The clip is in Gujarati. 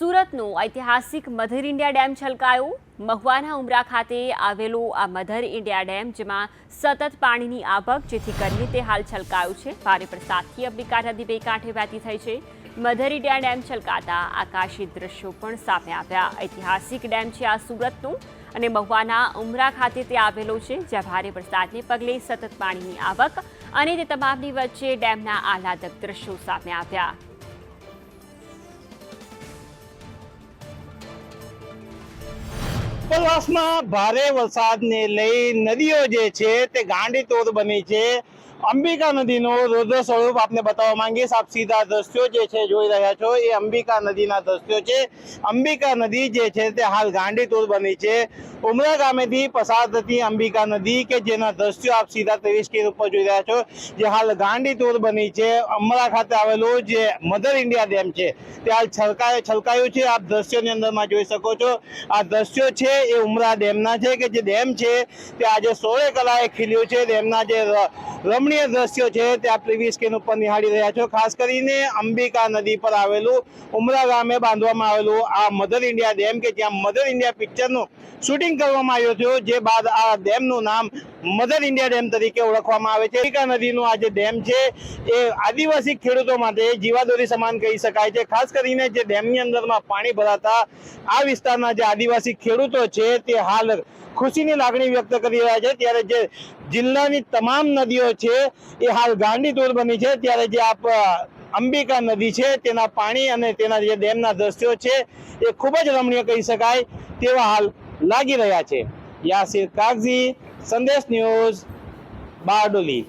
સુરતનું ઐતિહાસિક મધર ઇન્ડિયા ડેમ છલકાયો. મહુવાના ઉમરા ખાતે આવેલો આ મધર ઇન્ડિયા ડેમ, જેમાં સતત પાણીની આવક, જેથી કરીને તે હાલ છલકાયો છે. ભારે વરસાદથી અંબિકા નદી બે કાંઠે વહેતી થઈ છે. મધર ઇન્ડિયા ડેમ છલકાતા આકાશી દ્રશ્યો પણ સામે આવ્યા. ઐતિહાસિક ડેમ છે આ સુરતનું અને મહુવાના ઉમરા ખાતે તે આવેલો છે, જ્યાં ભારે વરસાદને પગલે સતત પાણીની આવક અને તે તમામની વચ્ચે ડેમના આહલાદક દ્રશ્યો સામે આવ્યા. ઉપરવાસમાં ભારે વરસાદને લઈ નદીઓ જે છે તે ગાંડી તોડ બની છે. અંબિકા નદીનો રુદ્ર સ્વરૂપ આપને બતાવવા માંગીશ આપ સીધા દ્રશ્યો જે છે જોઈ રહ્યા છો, એ અંબિકા નદીના દ્રશ્યો છે. અંબિકા નદી જે છે તે હાલ ગાંડી તોડ બની છે. ઉમરા ગામેથી પસાર થતી અંબિકા નદી કે જેના દ્રશ્યો આપ સીધા ત્રેવીસ કિલ ઉપર જોઈ રહ્યા છો, જે હાલ ગાંડી તોડ બની છે. અમરા ખાતે આવેલું જે મધર ઇન્ડિયા ડેમ છે, તે હાલ છલકાય, છલકાયું છે. આપ દ્રશ્યોની અંદરમાં જોઈ શકો છો. આ દ્રશ્યો છે એ ઉમરા ડેમના છે કે જે ડેમ છે, તે આજે સોળે કલાએ ખીલ્યું છે. ડેમના જે રમણીય દ્રશ્યો છે તે આપ ટીવી સ્ક્રીન ઉપર નિહાળી રહ્યા છો. ખાસ કરીને અંબિકા નદી પર આવેલું ઉમરા ગામે બાંધવામાં આવેલું આ મધર ઇન્ડિયા ડેમ કે જ્યાં મધર ઇન્ડિયા પિક્ચરનું શૂટિંગ કરવામાં આવ્યું હતું જે બાદ આ ડેમનું નામ મધર ઇન્ડિયા ડેમ તરીકે ઓળખવામાં આવે છે. અંબિકા નદીનું આ જે ડેમ છે, એ આદિવાસી ખેડૂતો માટે જીવાદોરી સમાન કહી શકાય છે. ખાસ કરીને જે ડેમની અંદરમાં પાણી ભરાતા આ વિસ્તારના જે આદિવાસી ખેડૂતો છે, તે હાલ ખુશીની લાગણી વ્યક્ત કરી રહ્યા છે. ત્યારે જે જિલ્લાની તમામ નદીઓ છે, એ હાલ ગાંડી તોડ બની છે. ત્યારે જે આપ અંબિકા નદી છે, તેના પાણી અને તેના જે ડેમના દ્રશ્યો છે, એ ખૂબ જ રમણીય કહી શકાય તેવા હાલ લાગી રહ્યા છે. યાસિર કાગઝી સંદેશ ન્યૂઝ બારડોલી.